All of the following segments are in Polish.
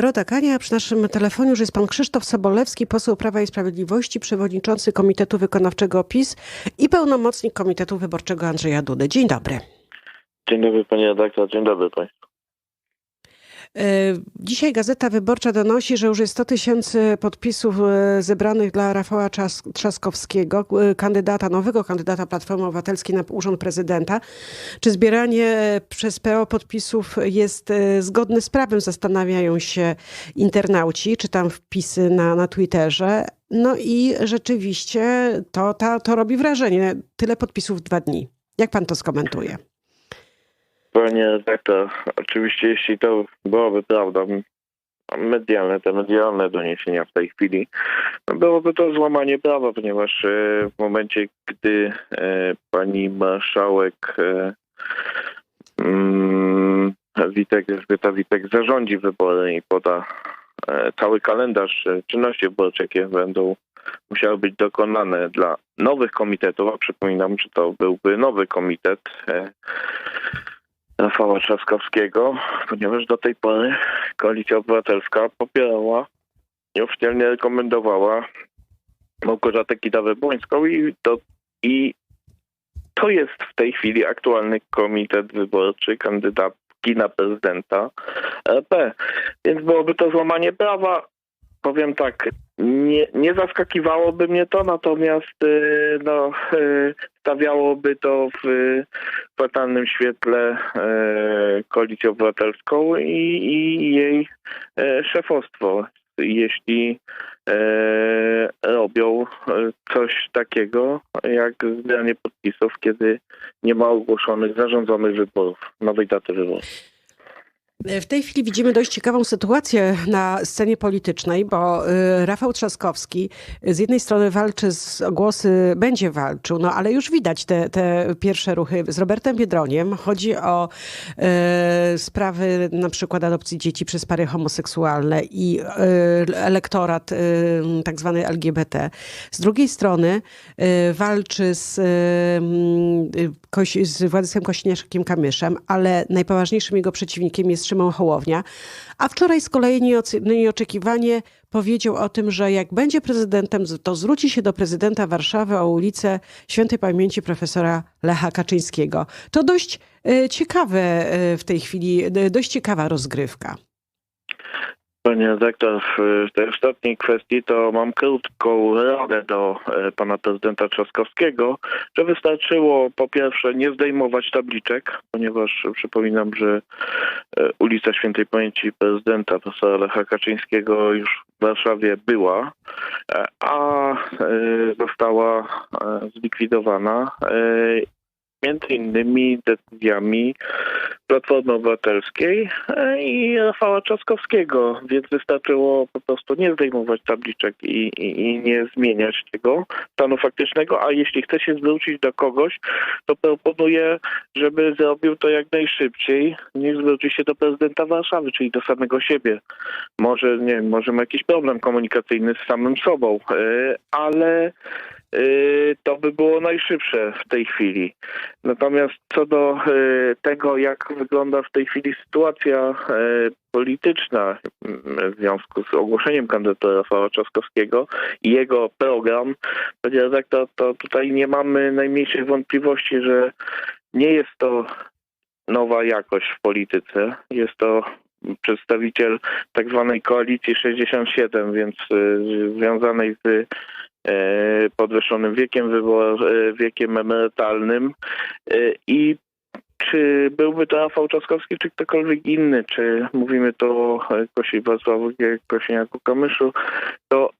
Roda Kania, przy naszym telefonie już jest pan Krzysztof Sobolewski, poseł Prawa i Sprawiedliwości, przewodniczący Komitetu Wykonawczego PiS i pełnomocnik Komitetu Wyborczego Andrzeja Dudy. Dzień dobry. Dzień dobry panie redaktor, dzień dobry państwu. E, Dzisiaj Gazeta Wyborcza donosi, że już jest 100 tysięcy podpisów e, zebranych dla Rafała Trzaskowskiego, e, kandydata, nowego kandydata Platformy Obywatelskiej na urząd prezydenta. Czy zbieranie przez PO podpisów jest zgodne z prawem, zastanawiają się internauci, czy tam wpisy na, na Twitterze. No i rzeczywiście to, to, to robi wrażenie. Tyle podpisów w dwa dni. Jak pan to skomentuje? Panie redaktor, oczywiście jeśli to byłoby prawdą, medialne, te medialne doniesienia w tej chwili, no byłoby to złamanie prawa, ponieważ e, w momencie, gdy e, pani marszałek e, mm, Witek, Elżbieta Witek zarządzi wybory i poda e, cały kalendarz e, czynności wyborczych, jakie będą musiały być dokonane dla nowych komitetów, a przypominam, że to byłby nowy komitet e, Rafała Trzaskowskiego, ponieważ do tej pory Koalicja Obywatelska popierała i oficjalnie rekomendowała Małgorzatę Kidawę-Błońską i to, i to jest w tej chwili aktualny komitet wyborczy kandydatki na prezydenta RP. Więc byłoby to złamanie prawa. Powiem tak, nie, nie zaskakiwałoby mnie to, natomiast y, no, y, stawiałoby to w fatalnym świetle y, Koalicję Obywatelską i, i jej szefostwo. Jeśli y, robią coś takiego jak zbieranie podpisów, kiedy nie ma ogłoszonych, zarządzonych wyborów, nowej daty wyborów. W tej chwili widzimy dość ciekawą sytuację na scenie politycznej, bo y, Rafał Trzaskowski z jednej strony walczy z głosy, będzie walczył, no ale już widać te, te pierwsze ruchy z Robertem Biedroniem. Chodzi o y, sprawy na przykład adopcji dzieci przez pary homoseksualne i y, elektorat y, tak zwany LGBT. Z drugiej strony y, walczy z, y, y, Koś- z Władysławem Kośniakiem-Kamyszem, ale najpoważniejszym jego przeciwnikiem jest Szymon Hołownia. A wczoraj z kolei nieoczekiwanie powiedział o tym, że jak będzie prezydentem, to zwróci się do prezydenta Warszawy o ulicę świętej pamięci profesora Lecha Kaczyńskiego. To dość e, ciekawe e, w tej chwili, e, dość ciekawa rozgrywka. Panie redaktor, w tej ostatniej kwestii to mam krótką radę do e, pana prezydenta Trzaskowskiego, że wystarczyło po pierwsze nie zdejmować tabliczek, ponieważ przypominam, że e, ulica Świętej Pamięci prezydenta profesora Lecha Kaczyńskiego już w Warszawie była, e, a została zlikwidowana między innymi decyzjami Platformy Obywatelskiej e, i Rafała Trzaskowskiego, więc wystarczyło po prostu nie zdejmować tabliczek i, i, i nie zmieniać tego stanu faktycznego, a jeśli chce się zwrócić do kogoś, to proponuję, żeby zrobił to jak najszybciej, niż zwróci się do prezydenta Warszawy, czyli do samego siebie. Może, nie wiem, może ma jakiś problem komunikacyjny z samym sobą, e, ale to by było najszybsze w tej chwili. Natomiast co do e, tego, jak wygląda w tej chwili sytuacja e, polityczna w związku z ogłoszeniem kandydatura Rafała Trzaskowskiego i jego program, panie redaktor, to tutaj nie mamy najmniejszych wątpliwości, że nie jest to nowa jakość w polityce. Jest to przedstawiciel tak zwanej koalicji 67, więc y, związanej z podwyższonym wiekiem wybor, e, wiekiem emerytalnym. E, i czy byłby to Rafał Trzaskowski, czy ktokolwiek inny, czy mówimy tu o Kosi Wacławie Kosiniaku-Kamyszu, to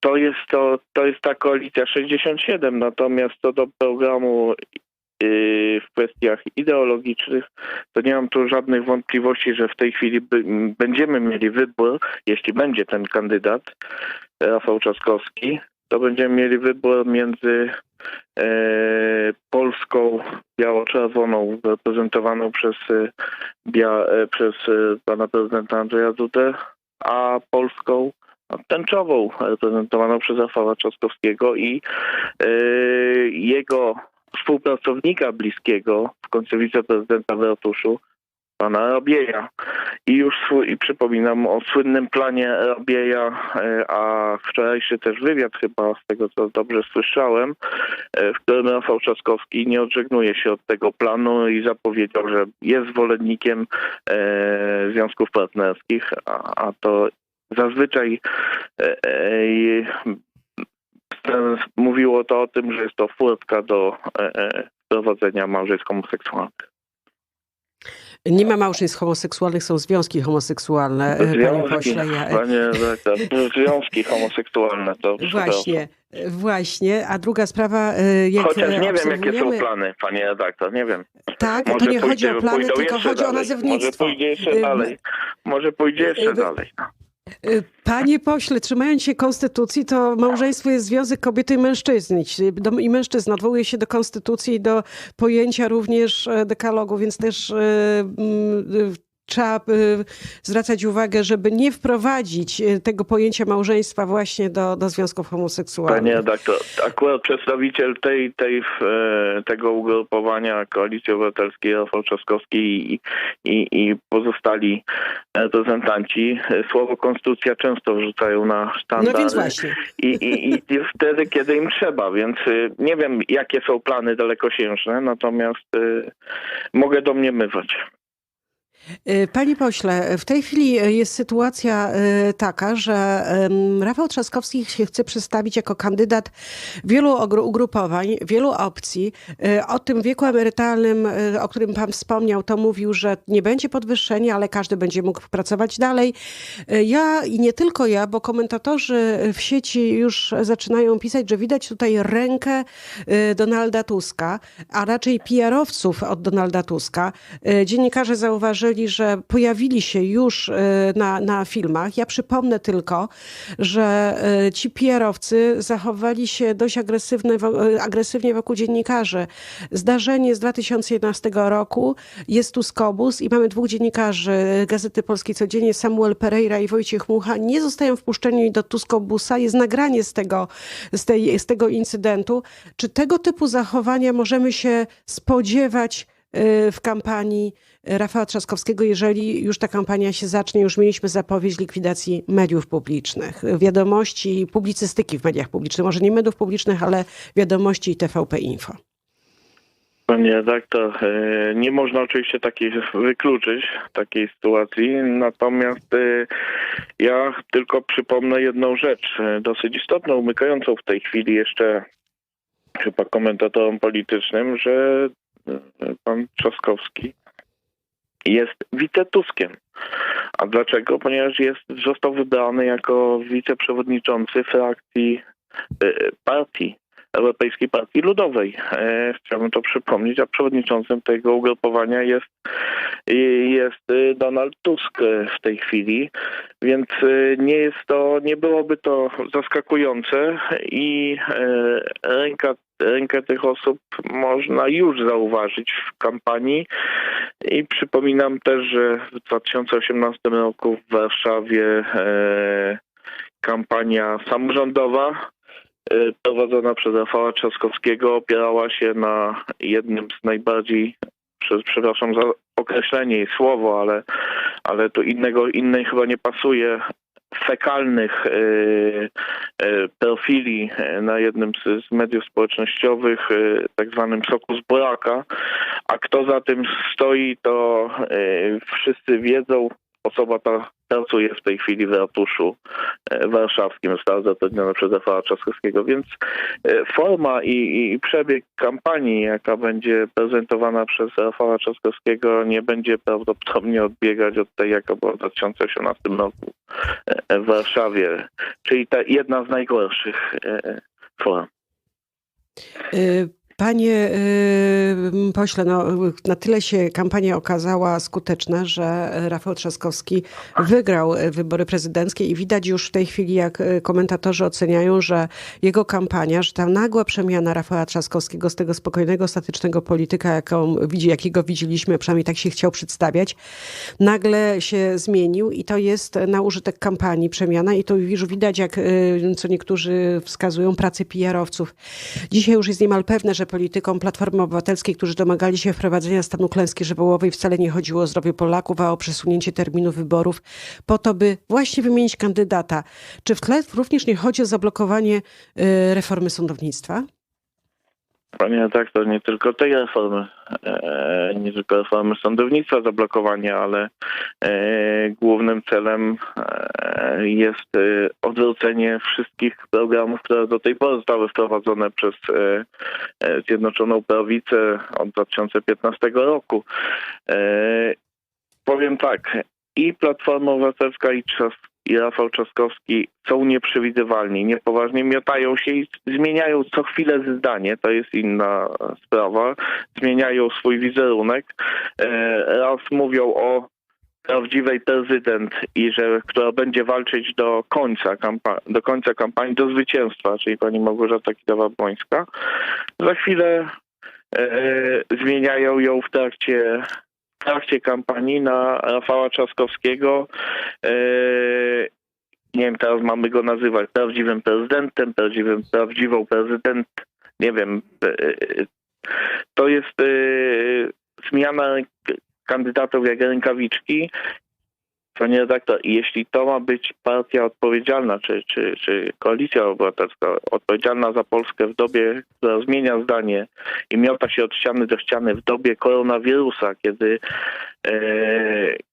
to jest, to, to jest ta koalicja 67, natomiast co do programu yy, w kwestiach ideologicznych, to nie mam tu żadnych wątpliwości, że w tej chwili by, będziemy mieli wybór, jeśli będzie ten kandydat, Rafał Trzaskowski, to będziemy mieli wybór między e, Polską biało-czerwoną reprezentowaną przez, e, bia, e, przez e, pana prezydenta Andrzeja Dudę, a Polską tęczową reprezentowaną przez Rafała Trzaskowskiego i e, jego współpracownika bliskiego w końcu wiceprezydenta w ratuszu, pana Robieja. I już i przypominam o słynnym planie Robieja, e, a wczorajszy też wywiad chyba, z tego co dobrze słyszałem, e, w którym Rafał Trzaskowski nie odżegnuje się od tego planu i zapowiedział, że jest zwolennikiem e, związków partnerskich, a, a to zazwyczaj mówiło to o tym, że jest to furtka do prowadzenia małżeństw homoseksualnych. Nie ma małżeństw homoseksualnych, są związki homoseksualne, e, panie Związki, pośle. Ja, panie związki homoseksualne to Właśnie, e, właśnie. A druga sprawa, e, jak Chociaż nie wiem, jakie są plany, panie redaktor, nie wiem. Tak, to Może nie chodzi o plany, tylko jeszcze chodzi o dalej. nazewnictwo. Może pójdzie jeszcze Y, dalej. Może pójdzie jeszcze y, dalej. Y, Panie pośle, trzymając się konstytucji, to małżeństwo jest związek kobiety i mężczyzny. I mężczyzn odwołuje się do konstytucji i do pojęcia również e, dekalogu, więc też e, trzeba e, zwracać uwagę, żeby nie wprowadzić e, tego pojęcia małżeństwa właśnie do, do związków homoseksualnych. Panie redaktor, akurat przedstawiciel tej, tej, e, tego ugrupowania Koalicji Obywatelskiej, Rafał Trzaskowski i, i, i pozostali reprezentanci e, słowo konstytucja często wrzucają na sztandary. No więc właśnie. I, i, i wtedy, kiedy im trzeba, więc y, nie wiem, jakie są plany dalekosiężne, natomiast y, mogę domniemywać. Y, Panie pośle, w tej chwili jest sytuacja y, taka, że Rafał Trzaskowski się chce przedstawić jako kandydat wielu ugrupowań, wielu opcji. O tym wieku emerytalnym, o którym pan wspomniał, to mówił, że nie będzie podwyższenia, ale każdy będzie mógł pracować dalej. Ja i nie tylko ja, bo komentatorzy w sieci już zaczynają pisać, że widać tutaj rękę Donalda Tuska, a raczej PR-owców od Donalda Tuska. Dziennikarze zauważyli, że pojawili się już y, na, na filmach. Ja przypomnę tylko, że y, ci PR-owcy zachowali się dość y, agresywnie wokół dziennikarzy. Zdarzenie z 2011 roku jest Tuskobus i mamy dwóch dziennikarzy Gazety Polskiej Codziennie, Samuel Pereira i Wojciech Mucha. Nie zostają wpuszczeni do Tuskobusa. Jest nagranie z tego, z, tej, z tego incydentu. Czy tego typu zachowania możemy się spodziewać w kampanii Rafała Trzaskowskiego, jeżeli już ta kampania się zacznie, już mieliśmy zapowiedź likwidacji mediów publicznych, wiadomości publicystyki w mediach publicznych, może nie mediów publicznych, ale wiadomości TVP Info. Panie redaktor, e, nie można oczywiście takiej wykluczyć takiej sytuacji, natomiast e, ja tylko przypomnę jedną rzecz, e, dosyć istotną, umykającą w tej chwili jeszcze chyba komentatorom politycznym, że pan Trzaskowski jest wicetuskiem. A dlaczego? Ponieważ jest, został wybrany jako wiceprzewodniczący frakcji e, partii Europejskiej Partii Ludowej. E, chciałbym to przypomnieć, a przewodniczącym tego ugrupowania jest, jest e, Donald Tusk w tej chwili, więc nie jest to, nie byłoby to zaskakujące i ręka, rękę tych osób można już zauważyć w kampanii. I przypominam też, że w 2018 roku w Warszawie e, kampania samorządowa e, prowadzona przez Rafała Trzaskowskiego opierała się na jednym z najbardziej, prze- przepraszam za określenie i słowo, ale, ale tu innego, innej chyba nie pasuje, fekalnych e, e, profili e, na jednym z, mediów społecznościowych, tak zwanym soku z buraka, a kto za tym stoi, to wszyscy wiedzą, osoba ta pracuje w tej chwili w ratuszu e, warszawskim, została zatrudniona przez Rafała Trzaskowskiego, więc e, forma i, i przebieg kampanii, jaka będzie prezentowana przez Rafała Trzaskowskiego, nie będzie prawdopodobnie odbiegać od tej, jaka była w 2018 roku e, w Warszawie, czyli ta jedna z najgorszych form. Y, Panie y, pośle, no, na tyle się kampania okazała skuteczna, że Rafał Trzaskowski wygrał wybory prezydenckie i widać już w tej chwili, jak y, komentatorzy oceniają, że jego kampania, że ta nagła przemiana Rafała Trzaskowskiego z tego spokojnego, statycznego polityka, jaką jakiego widzieliśmy, przynajmniej tak się chciał przedstawiać, nagle się zmienił i to jest na użytek kampanii przemiana i to już widać, jak y, co niektórzy wskazują, pracę PR-owców. Dzisiaj już jest niemal pewne, że politykom Platformy Obywatelskiej, którzy domagali się wprowadzenia stanu klęski żywiołowej, wcale nie chodziło o zdrowie Polaków, a o przesunięcie terminu wyborów po to, by właśnie wymienić kandydata. Czy w tle również nie chodzi o zablokowanie y, reformy sądownictwa? Panie redaktor, nie tylko tej reformy, e, nie tylko reformy sądownictwa zablokowanie, ale e, głównym celem e, jest odwrócenie wszystkich programów, które do tej pory zostały wprowadzone przez Zjednoczoną Prawicę od 2015 roku. Powiem tak, i Platforma Obywatelska i, Czas, i Rafał Trzaskowski są nieprzewidywalni, niepoważnie miotają się i zmieniają co chwilę zdanie, to jest inna sprawa. Zmieniają swój wizerunek. E, Raz mówią o prawdziwej prezydent i że która będzie walczyć do końca, do końca kampanii, do zwycięstwa, czyli pani Małgorzata Kidawa-Błońska. Za chwilę e, zmieniają ją w trakcie trakcie kampanii na Rafała Trzaskowskiego. E, nie wiem, teraz mamy go nazywać prawdziwym prezydentem, prawdziwym, prawdziwą prezydent, nie wiem. e, e, To jest zmiana kandydatów jak rękawiczki. Panie redaktor, jeśli to ma być partia odpowiedzialna, czy, czy, czy koalicja obywatelska odpowiedzialna za Polskę w dobie, która zmienia zdanie i miota się od ściany do ściany w dobie koronawirusa, kiedy e,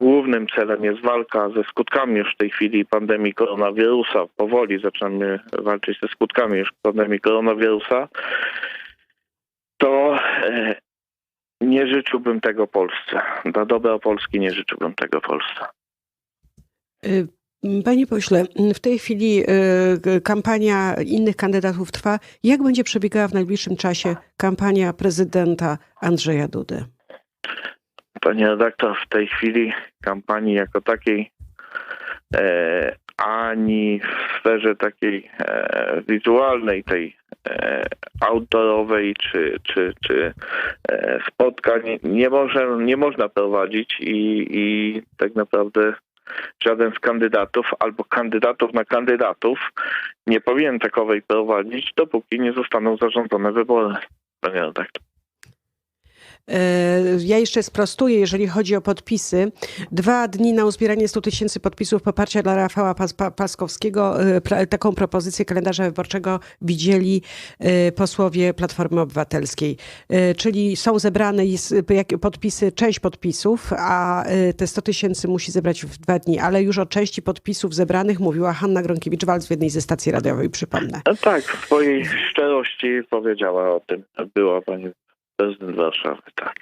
głównym celem jest walka ze skutkami już w tej chwili pandemii koronawirusa, powoli zaczynamy walczyć ze skutkami już pandemii koronawirusa, to e, nie życzyłbym tego Polsce. Dla dobra Polski nie życzyłbym tego Polsce. Y, Panie pośle, w tej chwili y, kampania innych kandydatów trwa. Jak będzie przebiegała w najbliższym czasie kampania prezydenta Andrzeja Dudy? Panie redaktor, w tej chwili kampanii jako takiej e, ani w sferze takiej e, wizualnej, tej e, outdoorowej czy, czy, czy e, spotkań nie, może, nie można prowadzić i, i tak naprawdę żaden z kandydatów albo kandydatów na kandydatów nie powinien takowej prowadzić, dopóki nie zostaną zarządzone wybory. Panie redaktor. E, Ja jeszcze sprostuję, jeżeli chodzi o podpisy. Dwa dni na uzbieranie 100 tysięcy podpisów poparcia dla Rafała Pas Pa- Paskowskiego. E, Taką propozycję kalendarza wyborczego widzieli e, posłowie Platformy Obywatelskiej. Czyli są zebrane podpisy, część podpisów, a te 100 tysięcy musi zebrać w dwa dni. Ale już o części podpisów zebranych mówiła Hanna Gronkiewicz-Walc w jednej ze stacji radiowej, przypomnę. Tak, w swojej szczerości powiedziała o tym. Była pani prezydent Warszawy, tak.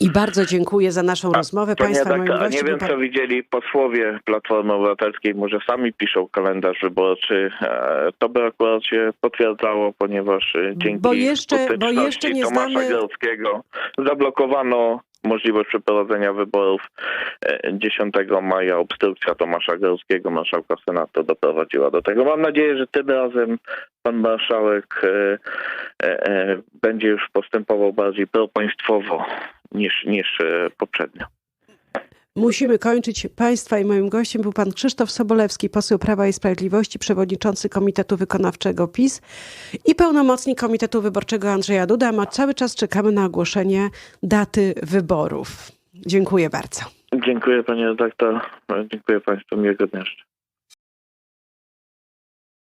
I bardzo dziękuję za naszą rozmowę. Państwa redaktor, a nie wiem, pan- co widzieli posłowie Platformy Obywatelskiej, może sami piszą kalendarz wyborczy. E, To by akurat się potwierdzało, ponieważ e, dzięki Bo jeszcze- bo jeszcze nie Tomasza znamy- zablokowano możliwość przeprowadzenia wyborów e, 10 maja. Obstrukcja Tomasza Grodzkiego, marszałka Senatu, doprowadziła do tego. Mam nadzieję, że tym razem pan marszałek e, e, e, będzie już postępował bardziej propaństwowo niż, niż e, poprzednio. Musimy kończyć. Państwa i moim gościem był pan Krzysztof Sobolewski, poseł Prawa i Sprawiedliwości, przewodniczący Komitetu Wykonawczego PiS i pełnomocnik Komitetu Wyborczego Andrzeja Duda. A cały czas czekamy na ogłoszenie daty wyborów. Dziękuję bardzo. Dziękuję panie redaktor. Dziękuję państwu. Miłego dnia.